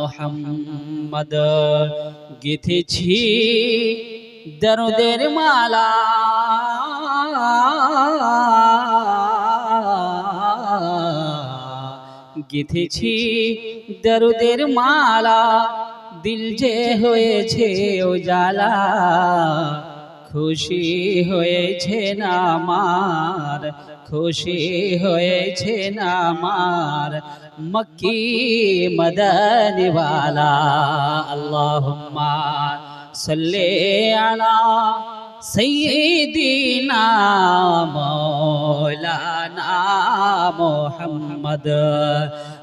মোহাম্মদ। গেথেছি দরদের মালা। গেথেছি দরদের মালা। দিল যে হয়েছে উজালা, খুশি হয়েছে না আমার। খুশি হয়েছেন আমার? মক্কি মদনওয়ালা, আল্লাহুম্মা সাল্লি আলা সাইয়্যিদিনা মাওলানা মুহাম্মদ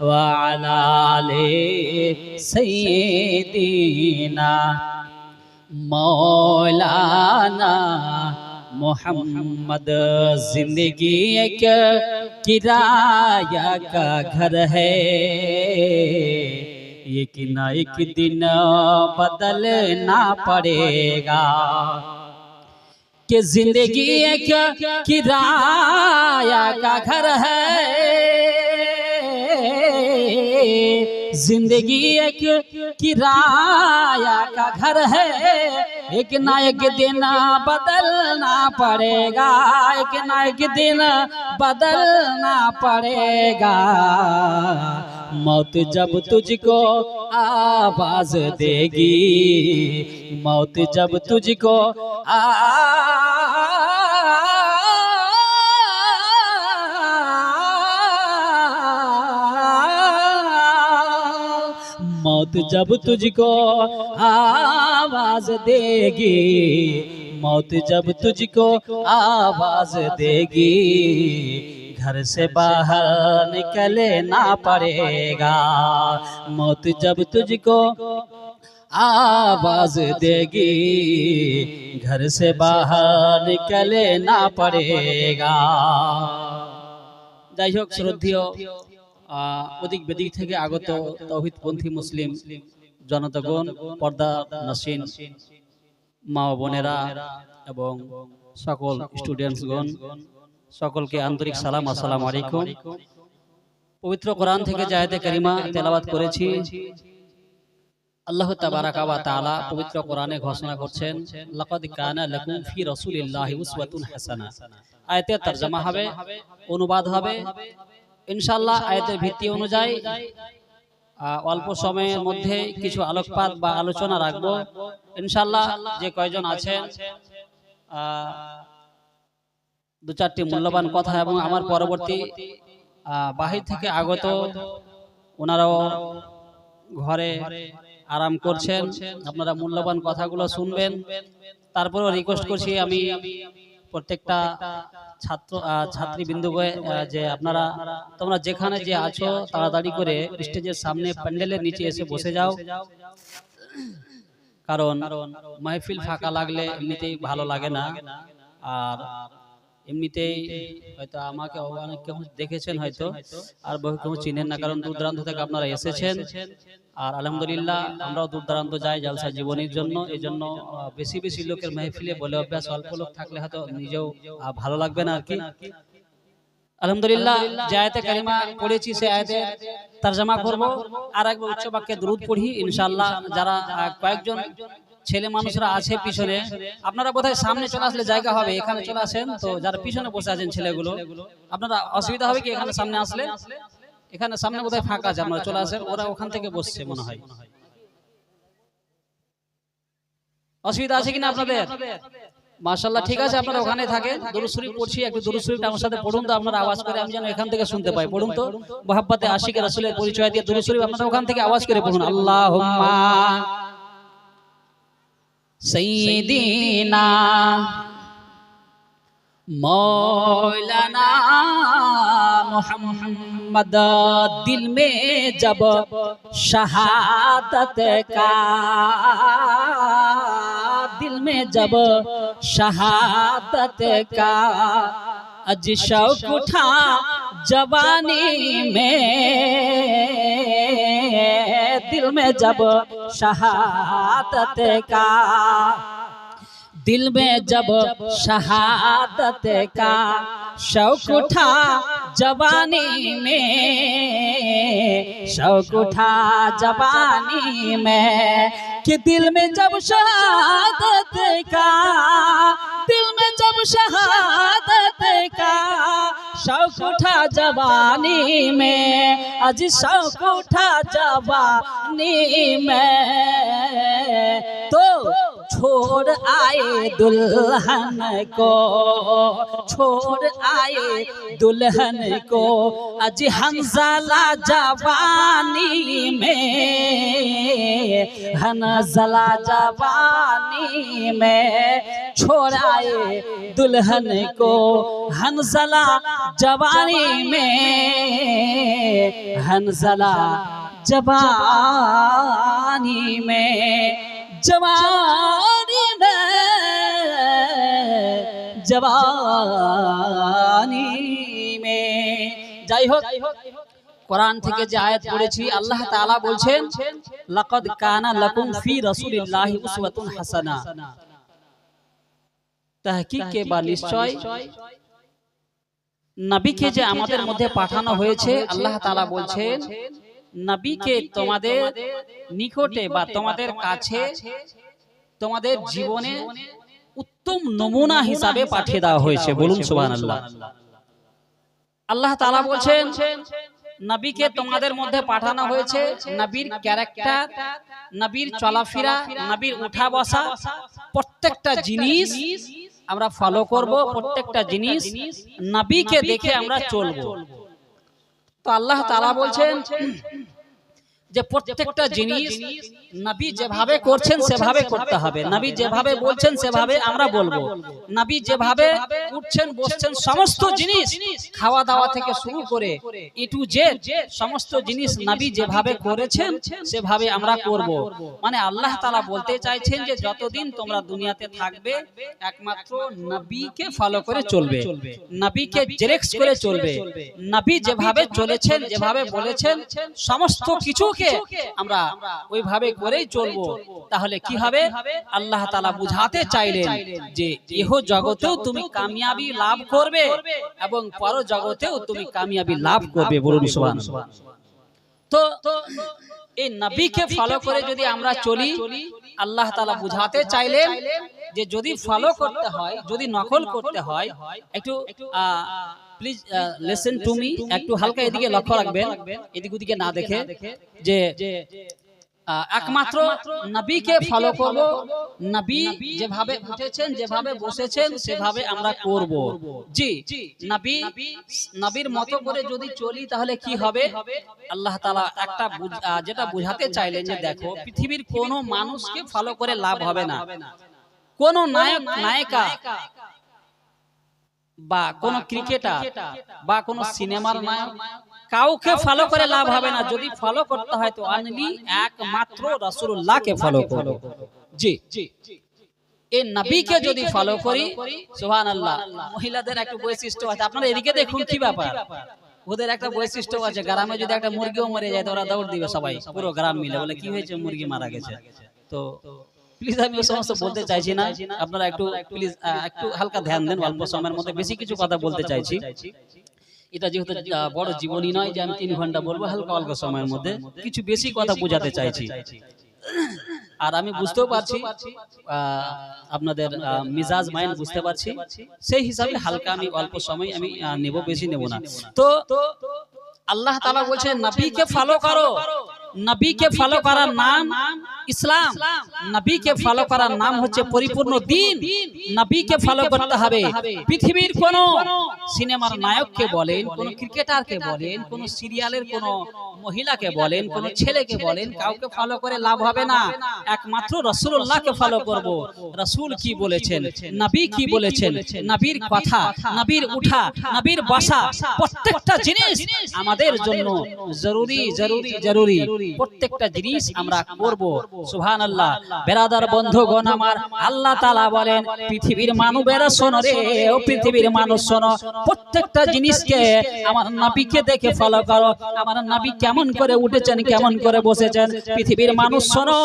ওয়া আলা আলি সাইয়্যিদিনা মাওলানা محمد زندگی ایک کرایہ کا گھر ہے۔ ایک نہ ایک دن بدلنا پڑے گا۔ کہ زندگی ایک کرایہ کا گھر ہے۔ زندگی ایک کرایہ کا گھر ہے۔ ایک نہ ایک دن بدلنا پڑے گا، ایک نہ ایک دن بدلنا پڑے گا۔ موت جب تجھ کو آواز دے گی، موت جب تجھ کو آواز मौत जब तुझको आवाज देगी मौत जब तुझको आवाज देगी घर से बाहर निकलना पड़ेगा मौत जब तुझको आवाज देगी घर से बाहर निकलना पड़ेगा যাই হোক শ্রদ্ধেয় আহ, ওদিক বেদিক থেকে আগত তৌহিদপন্থী মুসলিম জনতাগণ, পর্দা নাসিন মা বোনেরা এবং সকল স্টুডেন্টসগণ, সকলকে আন্তরিক সালাম, আসসালামু আলাইকুম। পবিত্র কোরআন থেকে জায়তে কারিমা তেলাওয়াত করেছি। আল্লাহ তাবারাকা ওয়া তাআলা পবিত্র কোরআনে ঘোষণা করছেন, লাকাদ কানা লাকুম ফি রাসূলিল্লাহি উসওয়াতুন হাসানা। আয়াতের তরজমা হবে, অনুবাদ হবে ইনশাআল্লাহ আয়াতের ভিত্তি অনুযায়ী অল্প সময়ের মধ্যে কিছু আলোকপাত বা আলোচনা রাখব। ইনশাল্লাহ যে কয়জন আছেন দু চারটি মূল্যবান কথা এবং আমার পরবর্তী বাহির থেকে আগত ওনারাও ঘরে আরাম করছেন। আপনারা মূল্যবান কথাগুলো শুনবেন। তারপরেও রিকোয়েস্ট করছি আমি প্রত্যেকটা ছাত্র ছাত্রী বিন্দু আহ, যে আপনারা তোমরা যেখানে যে আছো তাড়াতাড়ি করে স্টেজের সামনে প্যান্ডেলের নিচে এসে বসে যাও। কারণ মাহফিল ফাঁকা লাগলে এমনিতেই ভালো লাগে না। আর এমনিতেই হয়তো আমাকে অনেক কেউ দেখেছেন হয়তো, আর বহু কেউ চিনেন না, কারণ দূর দূরান্ত থেকে আপনারা এসেছেন। আর আলহামদুলিল্লাহ আমরাও দূর দূরান্ত যাই জালসা জীবনের জন্য এই জন্য বেশি বেশি লোকের মাহফিলে বলে অভ্যাস, অল্প লোক থাকলে হয়তো নিজেও ভালো লাগবে না আর কি। আলহামদুলিল্লাহ যে আয়াতে কারিমা পড়েছি, সে আয়াতে তরজমা করব। আর একবার উচ্চ বাক্যে দরুদ পড়ি, ইনশাআল্লাহ যারা কয়েকজন ছেলে মানুষরা আছে পিছনে। আপনারা বোধহয় সামনে চলে আসলে জায়গা হবে, এখানে চলে আসেন। তো যারা পিছনে বসে আছেন ছেলেগুলো, আপনারা অসুবিধা হবে কি এখানে সামনে আসলে? এখানে সামনে বোধহয় ফাঁকা আছে, আপনারা চলে আসেন, ওরা ওখান থেকে বসছে মনে হয়। অসুবিধা আছে কিনা আপনাদের? মাশাল্লাহ ঠিক আছে, আপনারা ওখানে থাকেন। দুরুসুরি পড়ছি, একটু দুরুসুরিটা আমার সাথে পড়ুন তো, আপনারা আওয়াজ করে, আমি যেন এখান থেকে শুনতে পাই। পড়ুন তো। মোহাব্বতে আশিক রাসূলের পরিচয় দিয়ে দুরুসুরি আপনারা ওখান থেকে আওয়াজ করে পড়ুন। আল্লাহুম্মা سيدنا مولانا محمد دل میں جب شہادت کا دل میں جب شہادت کا अज शौक उठा जवानी में दिल में जब शहादत का दिल में जब शहादत का शौक उठा जवानी में शौक उठा जवानी में कि दिल में जब शहादत का दिल में जब शहादत का शौक उठा जवानी में अज शौक उठा जवानी में तो چھوڑ آئے دلہن کو چھوڑ آئے دلہن کو اج ہنزلہ جوانی میں ہنزلہ جوانی میں چھوڑ آئے دلہن کو ہنزلہ جوانی میں ہنزلہ جوانی میں जवानी में जवानी में জবানি মে যাই হোক কোরআন থেকে যে আয়াত পড়েছি আল্লাহ তাআলা বলছেন লাকাদ কানা লাকুম ফি রাসূলিল্লাহি উসওয়াতুন হাসানা তাহকিক কে বা নিশ্চয় নবীকে যে আমাদের মধ্যে পাঠানো হয়েছে আল্লাহ তাআলা বলছেন নবীকে তোমাদের নিকটে বা তোমাদের কাছে তোমাদের জীবনে উত্তম নমুনা হিসাবে পাঠিয়ে দেওয়া হয়েছে। বলুন সুবহানাল্লাহ। আল্লাহ তাআলা বলছেন নবীকে তোমাদের মধ্যে পাঠানো হয়েছে নবীর ক্যারেক্টার নবীর চলাফেরা নবীর উঠা বসা প্রত্যেকটা জিনিস আমরা ফলো করব প্রত্যেকটা জিনিস নবীকে দেখে আমরা চলবো। তো আল্লাহ তালা বলছেন যে প্রত্যেকটা জিনিস নবী যেভাবে করছেন সেভাবে করতে হবে। নবী যেভাবে বলছেন সেভাবে আমরা বলব। নবী যেভাবে উঠছেন বসছেন সমস্ত জিনিস খাওয়া দাওয়া থেকে শুরু করে ই টু জেড সমস্ত জিনিস নবী যেভাবে করেছেন সেভাবে আমরা করব। মানে আল্লাহ তাআলা বলতে চাইছেন যে যতদিন তোমরা দুনিয়াতে থাকবে একমাত্র নবীকে ফলো করে চলবে। নবীকে জেরেক্স করে চলবে। নবী যেভাবে চলেছেন যেভাবে বলেছেন সমস্ত কিছুকে আমরা ওইভাবে করেই চলবো। তাহলে কি হবে? আল্লাহ তালা বুঝাতে চাইলেন যে ইহ জগতেও তুমি কামিয়াবি লাভ করবে এবং পর জগতেও তুমি কামিয়াবি লাভ করবে বলুন সুবহানাল্লাহ। তো এই নবীকে ফলো করে যদি আমরা চলি, আল্লাহ তালা বুঝাতে চাইলেন যে যদি ফলো করতে হয়, যদি নকল করতে হয়, একটু প্লিজ লিসেন টু মি একটু হালকা এদিকে লক্ষ্য রাখবেন। এদিক ওদিকে না দেখে যে একমাত্র নবীকে ফলো করব। নবী যেভাবে উঠেছেন যেভাবে বসেছেন সেভাবে আমরা করব। জি নবী নবীর মতো করে যদি চলি তাহলে কি হবে? আল্লাহ তাআলা একটা যেটা বুঝাতে চাইলেন যে দেখো পৃথিবীর কোনো মানুষকে ফলো করে লাভ হবে না। কোন নায়ক নায়িকা বা কোন ক্রিকেটার বা কোন সিনেমার নায়ক কাউকে ফলো করে লাভ হবে না। যদি ফলো করতে হয় তো অনলি একমাত্র রাসূলুল্লাহকে ফলো করো জি। এই নবীকে যদি ফলো করি সুবহানাল্লাহ মহিলাদের একটা বৈশিষ্ট্য আছে। আপনারা এদিকে দেখুন কি ব্যাপার। ওদের একটা বৈশিষ্ট্য আছে। গ্রামে যদি একটা মুরগিও মরে যায় তো ওরা দৌড় দিবে সবাই পুরো গ্রাম মিলে বলে কি হয়েছে? মুরগি মারা গেছে। তো প্লিজ আমি ওই সমস্ত বলতে চাইছি না। আপনারা একটু প্লিজ একটু হালকা ধ্যান দেন অল্প সময়ের মধ্যে বেশি কিছু কথা বলতে চাইছি। এটা যেহেতু বড় জীবনী নয় যে আমি তিন ঘণ্টা বলব হালকা অল্প সময়ের মধ্যে কিছু বেশি কথা বোঝাতে চাইছি। আর আমি বুঝতেও পারছি আপনাদের মিজাজ মাইন্ড বুঝতে পারছি। সেই হিসাবে হালকা আমি অল্প সময় আমি নেব বেশি নেব না। তো আল্লাহ তাআলা বলছেন নবীকে ফলো করো। নবীকে ফলো করার নাম ইসলাম। নবীকে ফলো করার নাম হচ্ছে পরিপূর্ণ দিন। নবীকে ফলো করতে হবে। পৃথিবীর কোন সিনেমার নায়ককে বলেন কোন ক্রিকেটারকে বলেন কোন সিরিয়ালের কোন মহিলাকে বলেন কোন ছেলেকে বলেন কাউকে ফলো করে লাভ হবে না। একমাত্র রসুল্লাহকে ফলো করব। রসুল কি বলেছেন? নবী কি বলেছেন? নবীর কথা নবীর উঠা নবীর বাসা প্রত্যেকটা জিনিস আমাদের জন্য জরুরি জরুরি জরুরি। প্রত্যেকটা জিনিস আমরা করব। সুবহান আল্লাহ বেরাদার বন্ধুগণ আমার আল্লাহ তাআলা বলেন পৃথিবীর মানবেরা শোনো রে ও পৃথিবীর মানুষ শোনো। প্রত্যেকটা জিনিসকে আমার নবীকে দেখে ফলো করো। আমার নবী কেমন করে উঠেছেন কেমন করে বসেছেন পৃথিবীর মানুষ শোনো।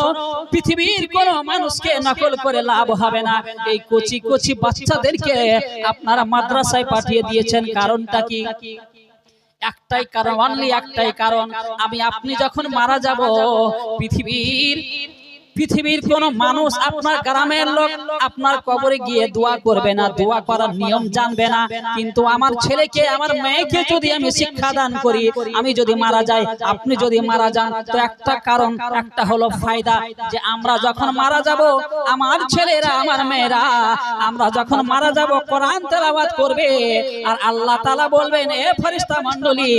পৃথিবীর কোন মানুষকে নকল করে লাভ হবে না। এই কচি কচি বাচ্চাদেরকে আপনারা মাদ্রাসায় পাঠিয়ে দিয়েছেন। কারণটা কি? একটাই কারণ অনলি একটাই কারণ আমি আপনি যখন মারা যাব পৃথিবীর পৃথিবীর কোন মানুষ আপনার গ্রামের লোক আপনার কবরে গিয়ে দোয়া করবে না, দোয়া করার নিয়ম জানবে না। কিন্তু আমার ছেলেকে, আমার মেয়েকে যদি আমি শিক্ষা দান করি, আমি যদি মারা যাই, আপনি যদি মারা যান, তো একটা কারণ, একটা হলো ফায়দা যে আমরা যখন মারা যাব, আমার ছেলেরা, আমার মেয়েরা, আমরা যখন মারা যাব, কোরআন তেলাওয়াত করবে আর আল্লাহ তাআলা বলবেন, এ ফেরেশতা মণ্ডলী,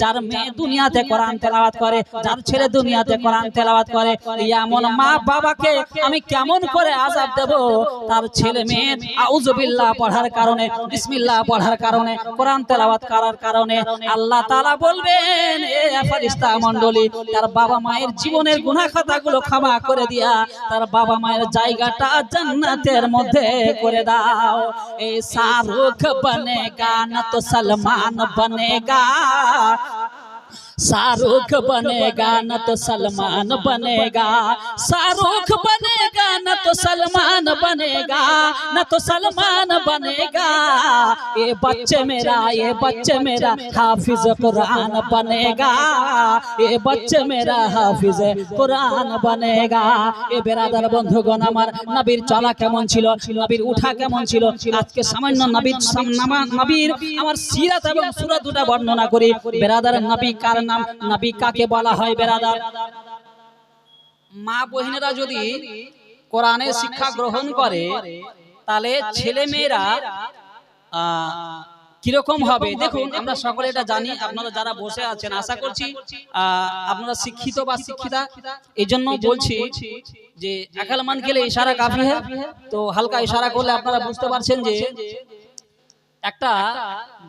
যার মেয়ে দুনিয়াতে কোরআন তেলাওয়াত করে, যার ছেলে দুনিয়াতে কোরআন তেলাওয়াত করে এমন মা বাবাকে আমি কেমন করে আজাব দেব? তার ছেলে মেয়ে আউযুবিল্লাহ পড়ার কারণে, বিসমিল্লাহ পড়ার কারণে, কোরআন তেলাওয়াত করার কারণে আল্লাহ তাআলা বলবেন, এ মণ্ডলী, তার বাবা মায়ের জীবনের গুনাহ খাতাগুলো ক্ষমা করে দিয়া, তার বাবা মায়ের জায়গাটা জান্নাতের মধ্যে করে দাও। এই শাহরুখ বনেগা, না তো সলমান বনেগা शाहरुख बनेगा न तो सलमान बनेगा शाहरुख बनेगा न तो सलमान बनेगा न तो सलमान बनेगा ये बच्चे मेरा ये बच्चे मेरा हाफिज कुरान बनेगा ये बच्चे मेरा हाफिज कुरान बनेगा এ বেরাদার বন্ধুগণ আমার নবীর চলা কেমন ছিল নবীর উঠা কেমন ছিল আজকে সামান্য নবীর সাম- নামা- নবীর আমার সিরাত এবং সুরাত দুটা বর্ণনা করি বেরাদার নবী কার নাম নবী কাকে বলা হয় বেরাদার মা বহিনেরা যদি কোরআনের শিক্ষা গ্রহণ করে, তাহলে ছেলে মেয়েরা কীরকম হবে? দেখুন, আমরা সকলে এটা জানি, আপনারা যারা বসে আছেন, আশা করছি আপনারা শিক্ষিত বা শিক্ষিতা। এই জন্য বলছি যে একাল মান গেলে ইশারা কাফি হ্যাঁ তো হালকা ইশারা করলে আপনারা বুঝতে পারছেন যে, একটা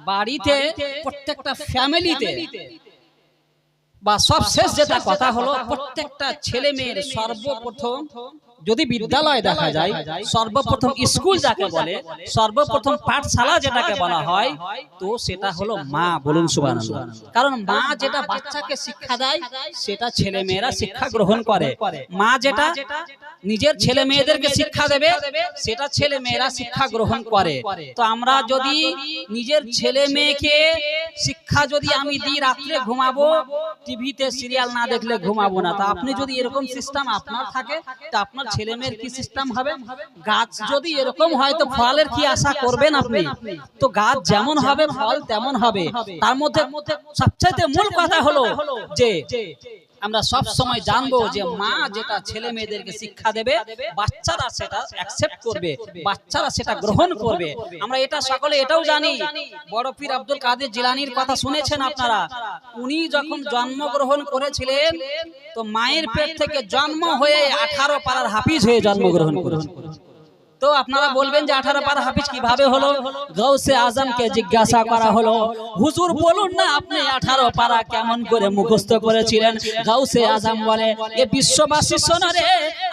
বাড়িতে প্রত্যেকটা ফ্যামিলিতে বা সবশেষ যেটা কথা হলো প্রত্যেকটা ছেলে মেয়ের সর্বপ্রথম যদি বিদ্যালয় দেখা যায় সর্বপ্রথম স্কুল যাকে বলে সর্বপ্রথম পাঠশালা যেটাকে বলা হয় তো সেটা হলো মা বলুন সুবহানাল্লাহ। কারণ মা যেটা বাচ্চাকে শিক্ষা দেয় সেটা ছেলে মেয়েরা শিক্ষা গ্রহণ করে। মা যেটা নিজের ছেলে মেয়েদেরকে শিক্ষা দেবে সেটা ছেলে মেয়েরা শিক্ষা গ্রহণ করে। তো আমরা যদি নিজের ছেলে মেয়েকে শিক্ষা যদি আমি দিই রাত্রে ঘুমাবো টিভিতে সিরিয়াল না দেখলে ঘুমাবো না। তা আপনি যদি এরকম সিস্টেম আপনার থাকে তা আপনার ছেলে মেয়ের কি সিস্টেম হবে? গাছ যদি এরকম হয় তো ফলের কি আশা করবেন আপনি? তো গাছ যেমন হবে ফল তেমন হবে। তার মধ্যে সবচাইতে মূল কথা হলো যে আমরা সব সময় জানব যে মা যেটা ছেলে মেয়েদেরকে শিক্ষা দেবে বাচ্চারা সেটা অ্যাকসেপ্ট করবে বাচ্চারা সেটা গ্রহণ করবে। আমরা এটা সকলে এটাও জানি বড় পীর আব্দুল কাদের জিলানির কথা শুনেছেন আপনারা? উনি যখন জন্মগ্রহণ করেছিলেন তো মায়ের পেট থেকে জন্ম হয়ে আঠারো পাড়ার হাফিজ হয়ে জন্মগ্রহণ করেছেন। তো আপনারা বলবেন যে আঠারো পার হাফিজ কীভাবে হলো? গৌসে আজমকে জিজ্ঞাসা করা হলো, হুজুর, বলুন না আপনি আঠারো পারা কেমন করে মুখস্থ করেছিলেন? গৌসে আজম বলে, এ বিশ্ববাসী শোনরে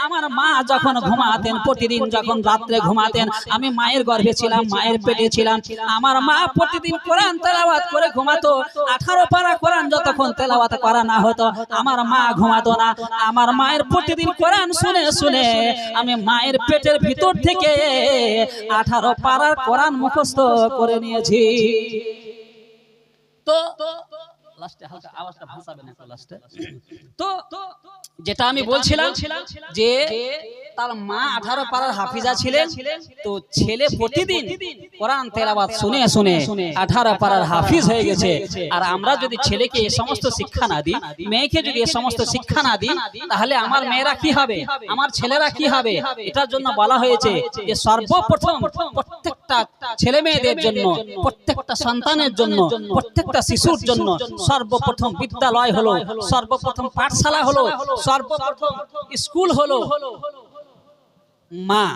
আমার মা যখন ঘুমাতেন, প্রতিদিন যখন রাত্রে ঘুমাতেন, আমি মায়ের গর্ভে ছিলাম, মায়ের পেটে ছিলাম। আমার মা প্রতিদিন কোরআন তেলাওয়াত করে ঘুমাতো, আঠারো পারা কোরআন যতক্ষণ তেলাওয়াত করা না হতো, আমার মা ঘুমাতো না। আমার মায়ের প্রতিদিন কোরআন শুনে শুনে আমি মায়ের পেটের ভিতর থেকে আঠারো পাড়ার কোরআন মুখস্থ করে নিয়েছি। তো লাস্টে হালকা আওয়াজটা ভাসাবেন একটু লাস্টে তো যেটা আমি বলছিলাম যে তার মা আঠারো পাড়ার হাফিজা ছিলেন তো ছেলে প্রতিদিন কোরআন তেলাবাদ শুনে শুনে আঠারো পাড়ার হাফিজ হয়ে গেছে। আর আমরা যদি ছেলেকে এ সমস্ত শিক্ষা না দিই মেয়েকে যদি এ সমস্ত শিক্ষা না দিই তাহলে আমার মেয়েরা কি হবে? আমার ছেলেরা কি হবে? এটার জন্য বলা হয়েছে যে সর্বপ্রথম প্রত্যেকটা ছেলে মেয়েদের জন্য প্রত্যেকটা সন্তানের জন্য প্রত্যেকটা শিশুর জন্য সর্বপ্রথম বিদ্যালয় হলো, সর্বপ্রথম পাঠশালা হলো, সর্বপ্রথম স্কুল হলো। মা।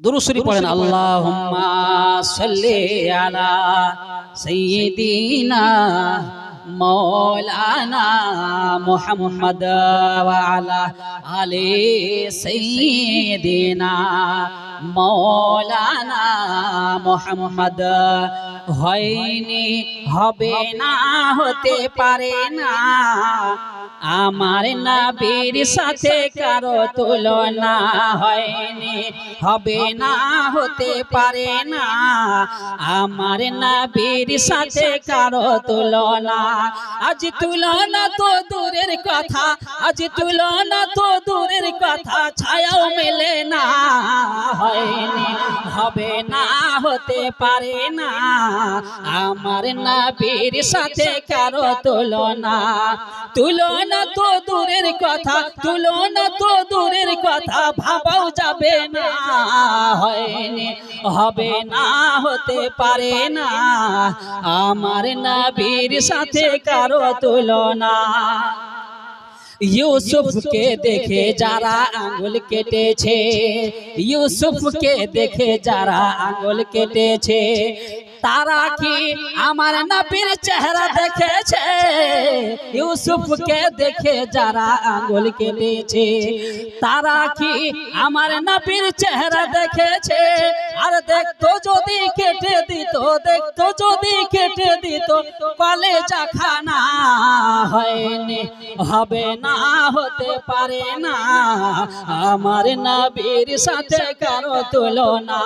দুরুসরি পড়েন, আল্লাহুম্মা সাল্লি আলা সাইয়্যিদিনা মুহাম্মদ ওয়া আলা আলি সাইয়্যিদিনা মাওলানা মুহাম্মদ। হয়নি, হবে না, হতে পারে না। আমার নবীর সাথে কারও তুলনা হয়নি, হবে না, হতে পারে না। আমার নবীর সাথে কারও তুলনা আজ তুলনা তো দূরের কথা, আজ তো দূরের কথা, ছায়াও মেলে না, হয়নি, হবে না, হতে পারে না। আমার সাথে কারও তো দূরের কথা তুলনা তো দূরের কথা, ভাবাও যাবে না, হয়নি, হবে না, হতে পারে না। আমার নবীর সাথে কারও তুলনা। ইউসুফকে দেখে যারা আঙ্গুল কেটেছে ইউসুফকে দেখে যারা আঙ্গুল কেটেছে তারা কি আমার নবীর চেহারা দেখেছে? ইউসুফকে দেখে যারা আঙ্গুল কেটেছে। তারা কি আমার নবীর চেহারা দেখেছে? আর দেখতো যদি কেটে দিত দেখতো যদি কেটে দিত কলেজা খানা হয়নি হবে না হতে পারে না। আমার নবীর সাথে কারও তুলনা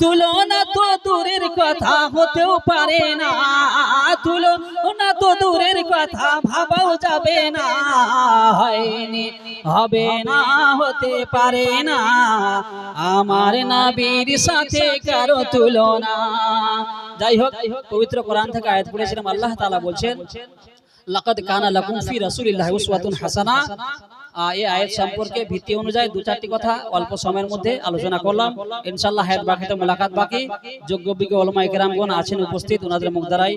তুলনা তো দূরের কথা। হতেও পারে না। তুলনা তো দূরের কথা, ভাবাও যাবে না। হয়নি, হবে না, হতে পারে না। আমার নবীর সাথে কারও তুলনা। যাই হোক, পবিত্র কোরআন থেকে আয়াত পড়েছিলাম, আল্লাহ তাআলা বলছেন, লাকাদ কানা লাকুম ফি রাসূলিল্লাহি উসওয়াতুন হাসানা। এই আয়াত সম্পর্কে ভিত্তি অনুযায়ী দু চারটি কথা অল্প সময়ের মধ্যে আলোচনা করলাম। ইনশাল্লাহ হায়াত বাকিতে মোলাকাত বাকি। যোগ্য বিজ্ঞ ওলমা ইকরামগণ আছেন উপস্থিত ওনাদের মুখ দ্বারাই